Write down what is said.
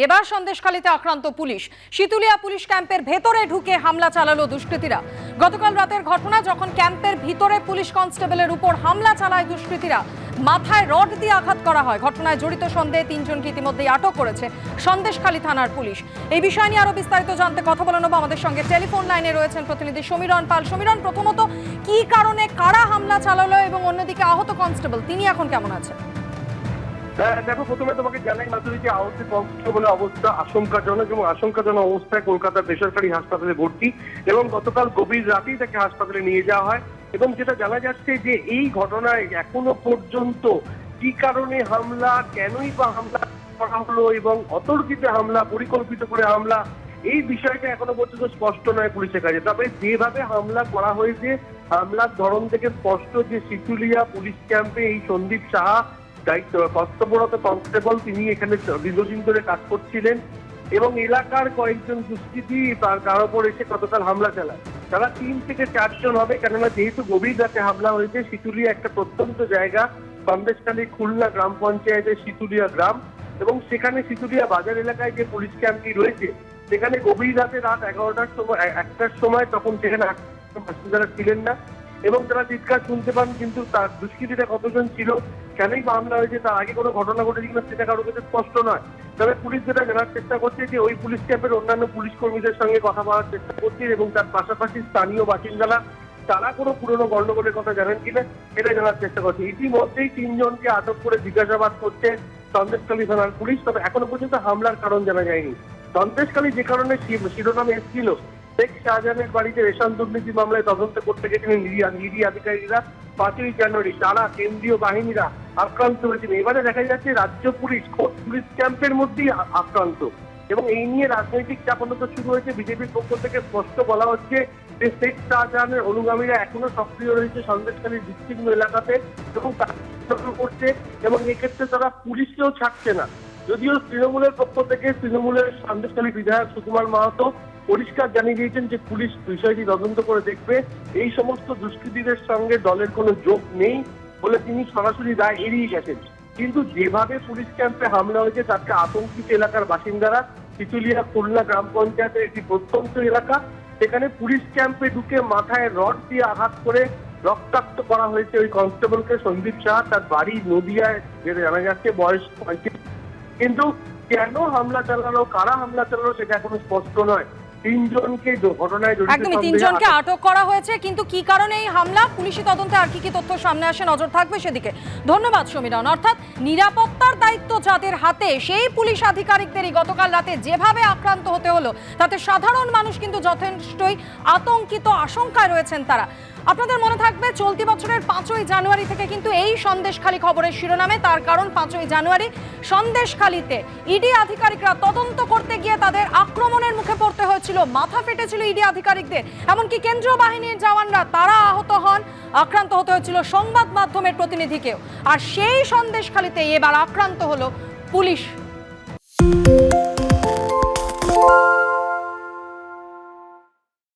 এবার সন্দেশখালীতে আক্রান্ত police. শীতুলিয়া police ক্যাম্পের ভেতরে ঢুকে হামলা চালালো দুষ্কৃতীরা। গতকাল রাতের ঘটনা যখন ক্যাম্পের ভিতরে পুলিশ কনস্টেবলের উপর হামলা চালায় দুষ্কৃতীরা, মাথায় রড দিয়ে আঘাত করা হয়। ঘটনায় জড়িত সন্দেহে তিনজনকে ইতিমধ্যেই আটক করেছে সন্দেশখালী থানার পুলিশ। এই বিষয় নিয়ে আরও বিস্তারিত জানতে কথা বলে নেব আমাদের সঙ্গে। টেলিফোন লাইনে রয়েছেন প্রতিনিধি সমীরণ পাল। সমীরণ, প্রথমত কি কারণে কারা হামলা চালালো এবং অন্যদিকে আহত কনস্টেবল, তিনি এখন কেমন আছেন? দেখো, প্রথমে তোমাকে জানাই মাধুরী যে আহত কনস্টেবলের অবস্থা আশঙ্কাজনক এবং আশঙ্কাজনক অবস্থায় কলকাতার বেসরকারি হাসপাতালে ভর্তি এবং গতকাল গভীর রাতেই তাকে হাসপাতালে নিয়ে যাওয়া হয় এবং যেটা জানা যাচ্ছে যে এই ঘটনায় এখনও পর্যন্ত কি কারণে হামলা, কেনই বা হামলা করা হলো এবং অতর্কিত হামলা, পরিকল্পিত করে হামলা, এই বিষয়টা এখনও পর্যন্ত স্পষ্ট নয় পুলিশের কাছে। তবে যেভাবে হামলা করা হয়েছে, হামলার ধরন থেকে স্পষ্ট যে শিশুলিয়া পুলিশ ক্যাম্পে এই সন্দীপ সাহা দায়িত্ব কর্তব্যরত কনস্টেবল তিনি এখানে দীর্ঘদিন ধরে কাজ করছিলেন এবং এলাকার কয়েকজন দুষ্কৃতী তার উপর এসে গতকাল হামলা চালায়। তারা তিন থেকে চারজন হবে, কেননা যেহেতু গভীর রাতে হামলা হয়েছে শীতুলিয়া একটা প্রত্যন্ত জায়গা সন্দেশখালী খুলনা গ্রাম পঞ্চায়েতের শীতুলিয়া গ্রাম এবং সেখানে শীতুলিয়া বাজার এলাকায় যে পুলিশ ক্যাম্পটি রয়েছে, সেখানে গভীর রাতে রাত এগারোটার সময় একটার সময় তখন সেখানে ছিলেন না। এবং তারা চিৎকার শুনতে পান, কিন্তু তার দুষ্কৃতীরা কতজন ছিল, কেনই বা হামলা হয়েছে, তার আগে কোনো ঘটনা ঘটেছে কিনা সেটা কারও কাছে স্পষ্ট নয়। তবে পুলিশ যেটা জানার চেষ্টা করছে যে ওই পুলিশ ক্যাম্পের অন্যান্য পুলিশ কর্মীদের সঙ্গে কথা বলার চেষ্টা করছে এবং তার পাশাপাশি স্থানীয় বাসিন্দারা, তারা কোনো পুরনো গন্ডগোলের কথা জানেন কিনা এটা জানার চেষ্টা করছে। ইতিমধ্যেই তিনজনকে আটক করে জিজ্ঞাসাবাদ করছে সন্দেশখালী থানার পুলিশ, তবে এখনও পর্যন্ত হামলার কারণ জানা যায়নি। সন্দেশখালী যে কারণে শিরোনাম এসেছিল শেখ শাহজাহানের বাড়িতে রেশন দুর্নীতি মামলায় তদন্ত করতে গেছিলেন ইডি আধিকারিকরা। পাঁচই জানুয়ারি তারা কেন্দ্রীয় বাহিনীরা আক্রান্ত হয়েছিল এবারে দেখা যাচ্ছে রাজ্য পুলিশ পুলিশ ক্যাম্পের মধ্যেই আক্রান্ত। এবং এই নিয়ে রাজনৈতিক চাপানত শুরু হয়েছে। বিজেপির পক্ষ থেকে স্পষ্ট বলা হচ্ছে যে শেখ শাহজাহানের অনুগামীরা এখনও সক্রিয় রয়েছে সন্দেশখালীর বিস্তীর্ণ এলাকাতে এবং করছে এবং এক্ষেত্রে তারা পুলিশকেও ছাড়ছে না। যদিও তৃণমূলের পক্ষ থেকে তৃণমূলের সন্দেশখালী বিধায়ক সুকুমার মাহাতো পরিষ্কার জানিয়ে দিয়েছেন যে পুলিশ বিষয়টি তদন্ত করে দেখবে। এই সমস্ত দুষ্কৃতীদের সঙ্গে দলের কোনো যোগ নেই বলে তিনি সরাসরি রায় এড়িয়ে গেছেন। কিন্তু যেভাবে পুলিশ ক্যাম্পে হামলা হয়েছে তাকে আতঙ্কিত এলাকার বাসিন্দারা চিতুলিয়া খুলনা গ্রাম পঞ্চায়েতের একটি প্রত্যন্ত এলাকা। সেখানে পুলিশ ক্যাম্পে ঢুকে মাথায় রড দিয়ে আঘাত করে রক্তাক্ত করা হয়েছে ওই কনস্টেবলকে সন্দীপ সাহা। তার বাড়ি নদিয়ায় যেটা জানা যাচ্ছে বয়স পঁয়ত্রিশ। কিন্তু কেন হামলা চালালো, কারা হামলা চালালো সেটা এখনও স্পষ্ট নয়। তিনজনকে ঘটনায় জড়িত একদমই তিনজনকে আটক করা হয়েছে কিন্তু কি কারণে এই হামলা? পুলিশি তদন্তে আর কি কি তথ্য সামনে আসে নজর থাকবে সেদিকে। ধন্যবাদ সমীরণ। অর্থাৎ নিরাপত্তার দায়িত্ব যাদের হাতে সেই পুলিশ আধিকারিকদেরই গতকাল রাতে যেভাবে আক্রান্ত হতে হলো তাতে সাধারণ মানুষ কিন্তু যথেষ্টই আতঙ্কিত আশঙ্কায় রয়েছেন তারা। আপনাদের মনে থাকবে চলতি বছরের পাঁচই জানুয়ারি থেকে কিন্তু এই সন্দেশখালী খবরের শিরোনামে তার কারণ পাঁচই জানুয়ারি সন্দেশখালীতে। ইডি আধিকারিকরা তদন্ত করতে গিয়ে তাদের আক্রমণের মুখে পড়তে হয়েছিল, মাথা ফেটেছিল ইডি আধিকারিকদের। এমনকি কেন্দ্রীয় বাহিনীর জওয়ানরা তারা আহত হন, আক্রান্ত হতে হয়েছিল সংবাদ মাধ্যমের প্রতিনিধিকেও। আর সেই সন্দেশখালিতে এবার আক্রান্ত হলো পুলিশ।